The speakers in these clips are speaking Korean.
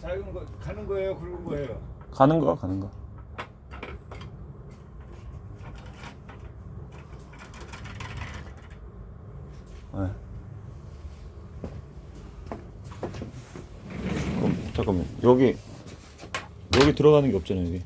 작은 거 가는 거예요, 굵은 거예요. 가는 거 가는 거. 네. 잠깐만 여기 여기 들어가는 게 없잖아요 여기.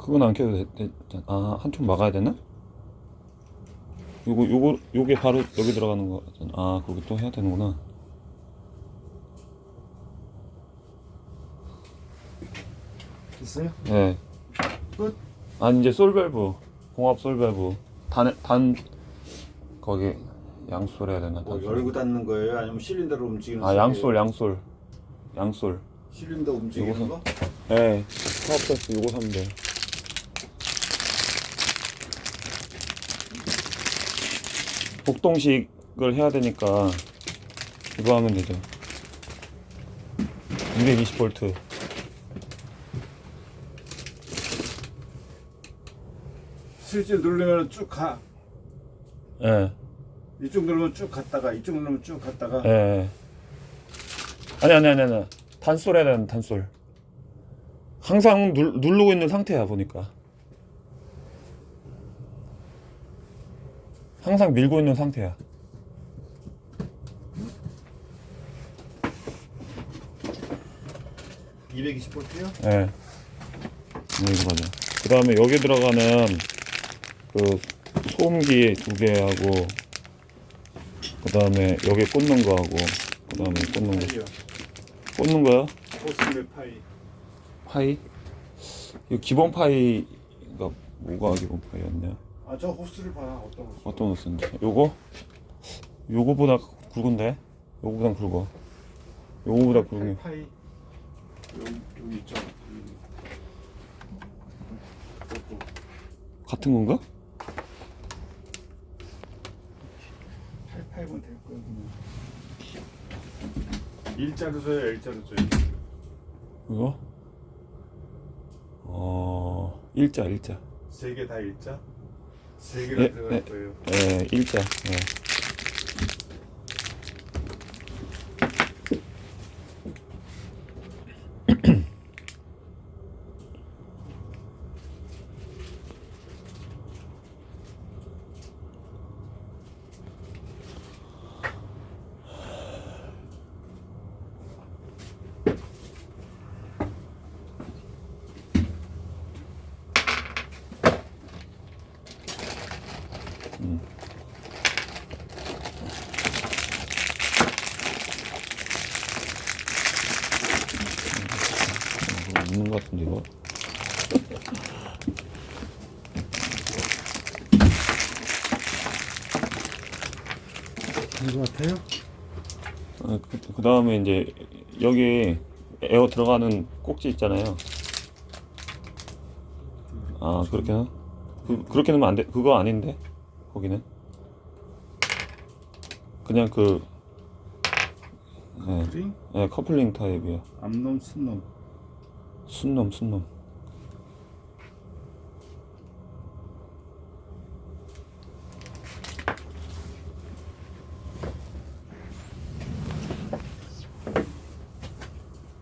그건 안 켜도 돼. 돼. 아 한쪽 막아야 되나? 요거 요거 요게 바로 여기 들어가는 거. 같잖아. 아 거기 또 해야 되는구나. 됐어요? 네. 끝. 아니 이제 솔밸브 공합 솔밸브 단 단 거기 양솔 해야 되나? 뭐 단솔. 열고 닫는 거예요? 아니면 실린더로 움직이는 아? 양솔 양솔 양솔. 실린더 움직이는 요거는- 거? 네. 사업자스 요거 사면 돼. 복동식을 해야 되니까 이거 하면 되죠. 220V. 스위치 누르면 쭉 가. 예. 이쪽 누르면 쭉 갔다가 이쪽 누르면 쭉 갔다가 예. 아니 아니 아니 아니. 단솔 해야 되는 단솔. 항상 눌, 누르고 있는 상태야 보니까. 항상 밀고 있는 상태야. 220볼트요? 예. 네, 이거 맞아. 그 다음에 여기 들어가는 그 소음기 두 개하고 그 다음에 여기 꽂는 거 하고 그 다음에 꽂는 거. 꽂는 거야? 코스메 파이. 파이? 이 기본 파이가 뭐가 기본 파이였냐? 아 저 호스를 봐. 어떤 호스? 어떤 거 쓰는지? 요거? 요거보다 굵은데? 요거보단 굵어. 요거보다 굵은 게. 파이. 여기 여기. 요거. 같은 건가? 88번 될 거예요. 그냥. 일자로 줘요, L자로 줘요. 이거? 어 일자 일자. 세 개 다 일자? 예, 예. 예, 일자. 예. 없는 것 같은데 이거. 된것 같아요? 어, 그, 그 다음에 이제 여기 에어 들어가는 꼭지 있잖아요. 아 그렇게 는 그, 그렇게 넣으면 안 돼. 그거 아닌데 거기는 그냥 그 예? 예, 커플링 타입이야. 암놈, 순놈. 순놈 순놈.